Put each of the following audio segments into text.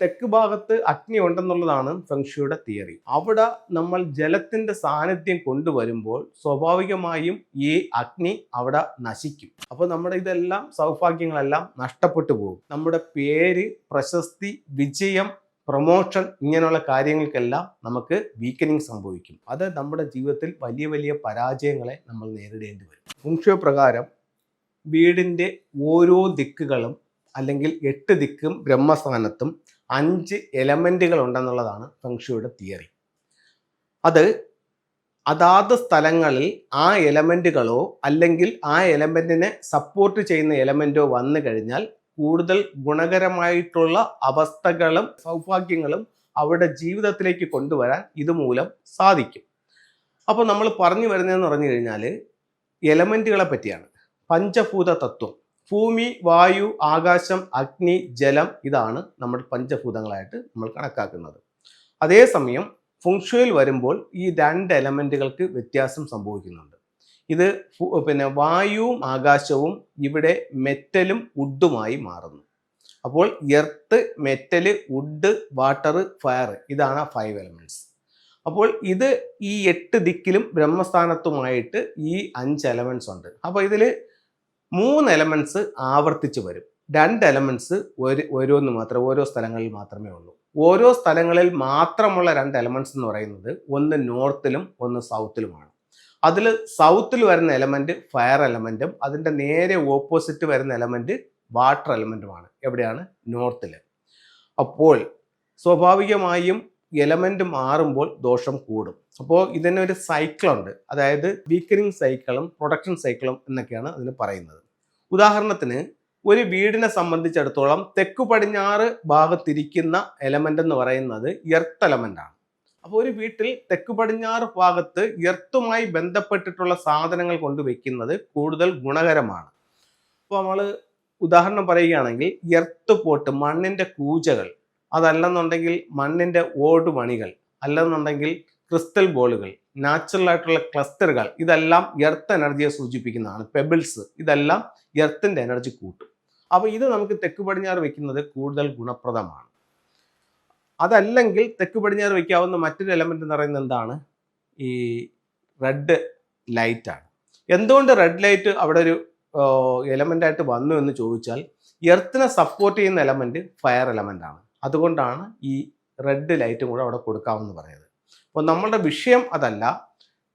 തെക്ക് ഭാഗത്ത് അഗ്നി ഉണ്ടെന്നുള്ളതാണ് ഫെങ്ഷിയുടെ തിയറി. അവിടെ നമ്മൾ ജലത്തിന്റെ സാന്നിധ്യം കൊണ്ടുവരുമ്പോൾ സ്വാഭാവികമായും ഈ അഗ്നി അവിടെ നശിക്കും. അപ്പോൾ നമ്മുടെ ഇതെല്ലാം സൗഭാഗ്യങ്ങളെല്ലാം നഷ്ടപ്പെട്ടു പോകും. നമ്മുടെ പേര് പ്രശസ്തി വിജയം പ്രൊമോഷൻ ഇങ്ങനെയുള്ള കാര്യങ്ങൾക്കെല്ലാം നമുക്ക് വീക്കനിങ് സംഭവിക്കും. അത് നമ്മുടെ ജീവിതത്തിൽ വലിയ വലിയ പരാജയങ്ങളെ നമ്മൾ നേരിടേണ്ടി വരും. ഫുങ്ഷോ പ്രകാരം വീടിന്റെ ഓരോ ദിക്കുകളും അല്ലെങ്കിൽ എട്ട് ദിക്കും ബ്രഹ്മസ്ഥാനത്തും അഞ്ച് എലമെന്റുകൾ ഉണ്ടെന്നുള്ളതാണ് ഫെങ്ഷുയുടെ തിയറി അത് അതാത് സ്ഥലങ്ങളിൽ ആ എലമെന്റുകളോ അല്ലെങ്കിൽ ആ എലമെന്റിനെ സപ്പോർട്ട് ചെയ്യുന്ന എലമെന്റോ വന്നു കഴിഞ്ഞാൽ കൂടുതൽ ഗുണകരമായിട്ടുള്ള അവസ്ഥകളും സൗഭാഗ്യങ്ങളും അവരുടെ ജീവിതത്തിലേക്ക് കൊണ്ടുവരാൻ ഇതുമൂലം സാധിക്കും. അപ്പോൾ നമ്മൾ പറഞ്ഞു വരുന്നതെന്ന് പറഞ്ഞു കഴിഞ്ഞാൽ എലമെന്റുകളെ പറ്റിയാണ്. പഞ്ചഭൂത തത്വം. ഭൂമി വായു ആകാശം അഗ്നി ജലം ഇതാണ് നമ്മൾ പഞ്ചഭൂതങ്ങളായിട്ട് നമ്മൾ കണക്കാക്കുന്നത്. അതേസമയം ഫുങ്ഷുവിൽ വരുമ്പോൾ ഈ രണ്ട് എലമെന്റുകൾക്ക് വ്യത്യാസം സംഭവിക്കുന്നുണ്ട്. ഇത് പിന്നെ വായുവും ആകാശവും ഇവിടെ മെറ്റലും വുഡുമായി മാറുന്നു. അപ്പോൾ earth metal wood water fire ഇതാണ് ആ ഫൈവ് എലമെന്റ്സ് അപ്പോൾ ഇത് ഈ എട്ട് ദിക്കിലും ബ്രഹ്മസ്ഥാനത്തുമായിട്ട് ഈ അഞ്ച് എലമെന്റ്സ് ഉണ്ട്. അപ്പോൾ ഇതിൽ മൂന്ന് എലമെന്റ്സ് ആവർത്തിച്ച് വരും. രണ്ട് എലമെന്റ്സ് ഒരു ഓരോന്ന് മാത്രം ഓരോ സ്ഥലങ്ങളിൽ മാത്രമേ ഉള്ളൂ. ഓരോ സ്ഥലങ്ങളിൽ മാത്രമുള്ള രണ്ട് എലമെന്റ്സ് എന്ന് പറയുന്നത് ഒന്ന് നോർത്തിലും ഒന്ന് സൗത്തിലുമാണ്. അതിൽ സൗത്തിൽ വരുന്ന എലമെന്റ് ഫയർ എലമെന്റും അതിന്റെ നേരെ ഓപ്പോസിറ്റ് വരുന്ന എലമെന്റ് വാട്ടർ എലമെന്റുമാണ് എവിടെയാണ്? നോർത്തിൽ അപ്പോൾ സ്വാഭാവികമായും എലമെന്റ് മാറുമ്പോൾ ദോഷം കൂടും. അപ്പോൾ ഇതിന് ഒരു സൈക്കിളുണ്ട് അതായത് വീക്കനിങ് സൈക്കിളും പ്രൊഡക്ഷൻ സൈക്കിളും എന്നൊക്കെയാണ് അതിന് പറയുന്നത്. ഉദാഹരണത്തിന് ഒരു വീടിനെ സംബന്ധിച്ചിടത്തോളം തെക്കു പടിഞ്ഞാറ് ഭാഗത്തിരിക്കുന്ന എലമെന്റ് എന്ന് പറയുന്നത് എർത്ത് എലമെന്റ് ആണ്. അപ്പോൾ ഒരു വീട്ടിൽ തെക്കു പടിഞ്ഞാറ് ഭാഗത്ത് എർത്തുമായി ബന്ധപ്പെട്ടിട്ടുള്ള സാധനങ്ങൾ കൊണ്ടുവയ്ക്കുന്നത് കൂടുതൽ ഗുണകരമാണ്. അപ്പോൾ നമ്മൾ ഉദാഹരണം പറയുകയാണെങ്കിൽ എർത്ത് പോട്ട് മണ്ണിന്റെ കൂജകൾ അതല്ലെന്നുണ്ടെങ്കിൽ മണ്ണിന്റെ ഓട് മണികൾ അല്ലെന്നുണ്ടെങ്കിൽ ക്രിസ്റ്റൽ ബോളുകൾ നാച്ചുറൽ ആയിട്ടുള്ള ക്ലസ്റ്ററുകൾ ഇതെല്ലാം എർത്ത് എനർജിയെ സൂചിപ്പിക്കുന്നതാണ്. പെബിൾസ് ഇതെല്ലാം എർത്തിന്റെ എനർജി കൂട്ടും. അപ്പോൾ ഇത് നമുക്ക് തെക്ക് പടിഞ്ഞാറ് വെക്കുന്നത് കൂടുതൽ ഗുണപ്രദമാണ്. അതല്ലെങ്കിൽ തെക്ക് പടിഞ്ഞാറ് വെക്കാവുന്ന മറ്റൊരു എലമെന്റ് എന്ന് പറയുന്നത് എന്താണ്? ഈ റെഡ് ലൈറ്റ് ആണ്. എന്തുകൊണ്ട് റെഡ് ലൈറ്റ് അവിടെ ഒരു എലമെന്റ് ആയിട്ട് വന്നു എന്ന് ചോദിച്ചാൽ എർത്തിനെ സപ്പോർട്ട് ചെയ്യുന്ന എലമെന്റ് ഫയർ എലമെന്റ് ആണ്. അതുകൊണ്ടാണ് ഈ റെഡ് ലൈറ്റും കൂടെ അവിടെ കൊടുക്കാമെന്ന് പറയുന്നത്. അപ്പോൾ നമ്മളുടെ വിഷയം അതല്ല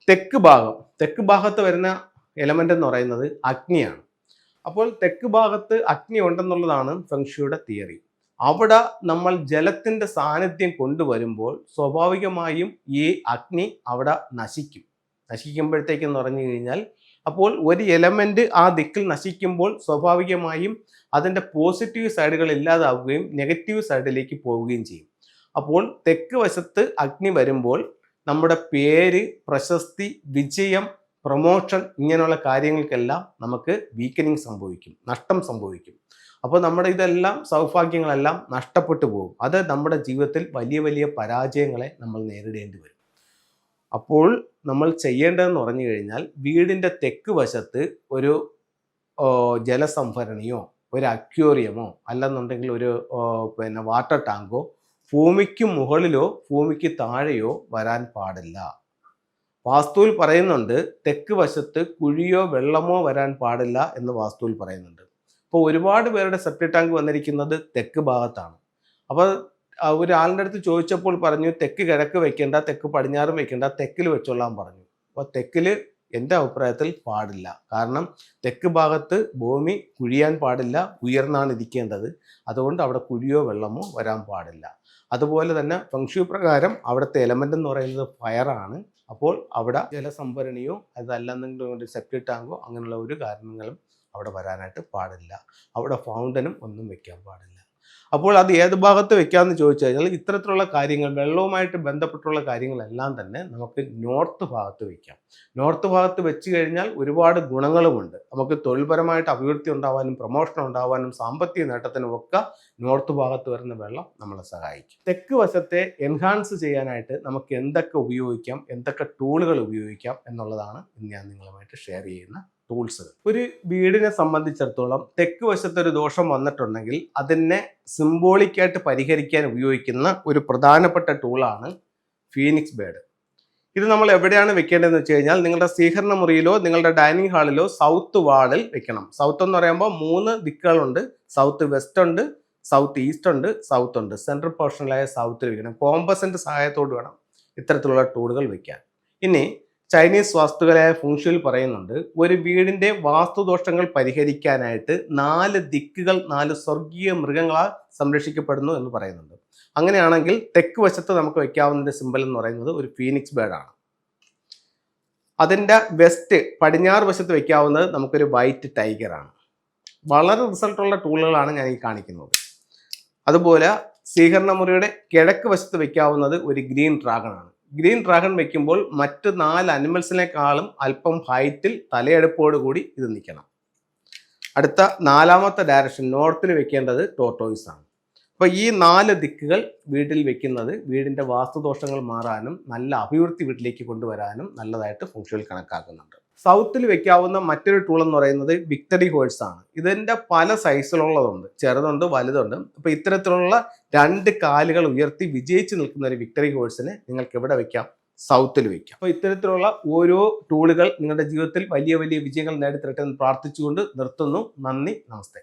തെക്ക് ഭാഗം. തെക്ക് ഭാഗത്ത് വരുന്ന എലമെന്റ് എന്ന് പറയുന്നത് അഗ്നിയാണ്. അപ്പോൾ തെക്ക് ഭാഗത്ത് അഗ്നി ഉണ്ടെന്നുള്ളതാണ് ഫെങ്ഷിയുടെ തിയറി അവിടെ നമ്മൾ ജലത്തിന്റെ സാന്നിധ്യം കൊണ്ടുവരുമ്പോൾ സ്വാഭാവികമായും ഈ അഗ്നി അവിടെ നശിക്കും. നശിക്കുമ്പോഴത്തേക്കെന്ന് പറഞ്ഞു കഴിഞ്ഞാൽ അപ്പോൾ ഒരു എലമെന്റ് ആ ദിക്കിൽ നശിക്കുമ്പോൾ സ്വാഭാവികമായും അതിന്റെ പോസിറ്റീവ് സൈഡുകൾ ഇല്ലാതാവുകയും നെഗറ്റീവ് സൈഡിലേക്ക് പോവുകയും ചെയ്യും. അപ്പോൾ തെക്ക് വശത്ത് അഗ്നി വരുമ്പോൾ നമ്മുടെ പേര് പ്രശസ്തി വിജയം പ്രൊമോഷൻ ഇങ്ങനെയുള്ള കാര്യങ്ങൾക്കെല്ലാം നമുക്ക് വീക്കനിങ് സംഭവിക്കും നഷ്ടം സംഭവിക്കും. അപ്പോൾ നമ്മുടെ ഇതെല്ലാം സൗഭാഗ്യങ്ങളെല്ലാം നഷ്ടപ്പെട്ടു പോകും. അത് നമ്മുടെ ജീവിതത്തിൽ വലിയ വലിയ പരാജയങ്ങളെ നമ്മൾ നേരിടേണ്ടി വരും. അപ്പോൾ നമ്മൾ ചെയ്യേണ്ടതെന്ന് പറഞ്ഞു കഴിഞ്ഞാൽ വീടിന്റെ തെക്ക് വശത്ത് ഒരു ജലസംഭരണിയോ ഒരു അക്വേറിയമോ അല്ലെന്നുണ്ടെങ്കിൽ ഒരു പിന്നെ വാട്ടർ ടാങ്കോ ഭൂമിക്ക് മുകളിലോ ഭൂമിക്ക് താഴെയോ വരാൻ പാടില്ല. വാസ്തുവിൽ പറയുന്നുണ്ട് തെക്ക് വശത്ത് കുഴിയോ വെള്ളമോ വരാൻ പാടില്ല എന്ന് വാസ്തുവിൽ പറയുന്നുണ്ട്. അപ്പോൾ ഒരുപാട് പേരുടെ സെപ്റ്റി ടാങ്ക് വന്നിരിക്കുന്നത് തെക്ക് ഭാഗത്താണ്. അപ്പോൾ ഒരാളിന്റെ അടുത്ത് ചോദിച്ചപ്പോൾ പറഞ്ഞു തെക്ക് കിഴക്ക് വെക്കേണ്ട തെക്ക് പടിഞ്ഞാറും വെക്കേണ്ട തെക്കിൽ വെച്ചോളാൻ പറഞ്ഞു. അപ്പോൾ തെക്കിൽ എന്റെ അഭിപ്രായത്തിൽ പാടില്ല. കാരണം തെക്ക് ഭാഗത്ത് ഭൂമി കുഴിയാൻ പാടില്ല ഉയർന്നാണ് ഇരിക്കേണ്ടത്. അതുകൊണ്ട് അവിടെ കുഴിയോ വെള്ളമോ വരാൻ പാടില്ല. അതുപോലെ തന്നെ ഫംഗ്ഷു പ്രകാരം അവിടുത്തെ എലമെന്റ് എന്ന് പറയുന്നത് ഫയറാണ് അപ്പോൾ അവിടെ ജലസംഭരണിയോ അതല്ലെന്നെങ്കിലും ഒരു സെപ്റ്റി ടാങ്കോ അങ്ങനെയുള്ള ഒരു കാരണങ്ങളും അവിടെ വരാനായിട്ട് പാടില്ല. അവിടെ ഫൗണ്ടനും ഒന്നും വെക്കാൻ പാടില്ല. അപ്പോൾ അത് ഏത് ഭാഗത്ത് വെക്കാമെന്ന് ചോദിച്ചു കഴിഞ്ഞാൽ ഇത്തരത്തിലുള്ള കാര്യങ്ങൾ വെള്ളവുമായിട്ട് ബന്ധപ്പെട്ടുള്ള കാര്യങ്ങളെല്ലാം തന്നെ നമുക്ക് നോർത്ത് ഭാഗത്ത് വെക്കാം. നോർത്ത് ഭാഗത്ത് വെച്ച് കഴിഞ്ഞാൽ ഒരുപാട് ഗുണങ്ങളുമുണ്ട്. നമുക്ക് തൊഴിൽപരമായിട്ട് അഭിവൃദ്ധി ഉണ്ടാവാനും പ്രൊമോഷൻ ഉണ്ടാവാനും സാമ്പത്തിക നേട്ടത്തിനും ഒക്കെ നോർത്ത് ഭാഗത്ത് വരുന്ന വെള്ളം നമ്മളെ സഹായിക്കും. തെക്ക് വശത്തെ എൻഹാൻസ് ചെയ്യാനായിട്ട് നമുക്ക് എന്തൊക്കെ ഉപയോഗിക്കാം എന്തൊക്കെ ടൂളുകൾ ഉപയോഗിക്കാം എന്നുള്ളതാണ് ഇന്ന് ഞാൻ നിങ്ങളുമായിട്ട് ഷെയർ ചെയ്യുന്ന ടൂൾസ് ഒരു വീടിനെ സംബന്ധിച്ചിടത്തോളം തെക്ക് വശത്തൊരു ദോഷം വന്നിട്ടുണ്ടെങ്കിൽ അതിനെ സിംബോളിക്കായിട്ട് പരിഹരിക്കാൻ ഉപയോഗിക്കുന്ന ഒരു പ്രധാനപ്പെട്ട ടൂളാണ് ഫീനിക്സ് ബേഡ്. ഇത് നമ്മൾ എവിടെയാണ് വെക്കേണ്ടതെന്ന് വെച്ച് കഴിഞ്ഞാൽ നിങ്ങളുടെ സ്വീകരണ മുറിയിലോ നിങ്ങളുടെ ഡൈനിങ് ഹാളിലോ സൗത്ത് വാളിൽ വെക്കണം. സൗത്ത് എന്ന് പറയുമ്പോൾ മൂന്ന് ദിക്കുകളുണ്ട്. സൗത്ത് വെസ്റ്റ് ഉണ്ട് സൗത്ത് ഈസ്റ്റ് ഉണ്ട് സൗത്ത് ഉണ്ട്. സെൻട്രൽ പോർഷനിലായ സൗത്തിൽ വെക്കണം. കോമ്പസിന്റെ സഹായത്തോട് വേണം ഇത്തരത്തിലുള്ള ടൂളുകൾ വെക്കാൻ. ഇനി ചൈനീസ് വാസ്തുകളായ ഫുങ്ഷുവിൽ പറയുന്നുണ്ട് ഒരു വീടിന്റെ വാസ്തുദോഷങ്ങൾ പരിഹരിക്കാനായിട്ട് നാല് ദിക്കുകൾ നാല് സ്വർഗീയ മൃഗങ്ങളാൽ സംരക്ഷിക്കപ്പെടുന്നു എന്ന് പറയുന്നുണ്ട്. അങ്ങനെയാണെങ്കിൽ തെക്ക് വശത്ത് നമുക്ക് വെക്കാവുന്ന സിമ്പൽ എന്ന് പറയുന്നത് ഒരു ഫീനിക്സ് ബേഡാണ് അതിന്റെ വെസ്റ്റ് പടിഞ്ഞാറ് വശത്ത് വെക്കാവുന്നത് നമുക്കൊരു വൈറ്റ് ടൈഗർ ആണ്. വളരെ റിസൾട്ടുള്ള ടൂളുകളാണ് ഞാൻ ഈ കാണിക്കുന്നത്. അതുപോലെ സ്വീകരണ മുറിയുടെ കിഴക്ക് വശത്ത് വെക്കാവുന്നത് ഒരു ഗ്രീൻ ഡ്രാഗൺ ആണ്. ഗ്രീൻ ഡ്രാഗൺ വെക്കുമ്പോൾ മറ്റ് നാല് അനിമൽസിനേക്കാളും അല്പം ഹൈറ്റിൽ തലയെടുപ്പോട് കൂടി ഇത് നിൽക്കണം. അടുത്ത നാലാമത്തെ ഡയറക്ഷൻ നോർത്തിൽ വെക്കേണ്ടത് ടോട്ടോയിസ് ആണ്. അപ്പോൾ ഈ നാല് ദിക്കുകൾ വീട്ടിൽ വെക്കുന്നത് വീടിന്റെ വാസ്തുദോഷങ്ങൾ മാറാനും നല്ല അഭിവൃദ്ധി വീട്ടിലേക്ക് കൊണ്ടുവരാനും നല്ലതായിട്ട് ഫംഗ്ഷനിൽ കണക്കാക്കുന്നുണ്ട്. സൗത്തിൽ വെക്കാവുന്ന മറ്റൊരു ടൂൾ എന്ന് പറയുന്നത് വിക്ടറി ഹോഴ്സ് ആണ്. ഇതിന്റെ പല സൈസിലുള്ളതുണ്ട് ചെറുതുണ്ട് വലുതുണ്ട്. അപ്പോൾ ഇത്തരത്തിലുള്ള രണ്ട് കാലുകൾ ഉയർത്തി വിജയിച്ച് നിൽക്കുന്ന ഒരു വിക്ടറി ഹോഴ്സിനെ നിങ്ങൾക്ക് എവിടെ വെക്കാം? സൗത്തിൽ വെക്കാം. അപ്പോൾ ഇത്തരത്തിലുള്ള ഓരോ ടൂളുകൾ നിങ്ങളുടെ ജീവിതത്തിൽ വലിയ വലിയ വിജയങ്ങൾ നേടിത്തരട്ടെ എന്ന് പ്രാർത്ഥിച്ചുകൊണ്ട് നിർത്തുന്നു. നന്ദി നമസ്തേ.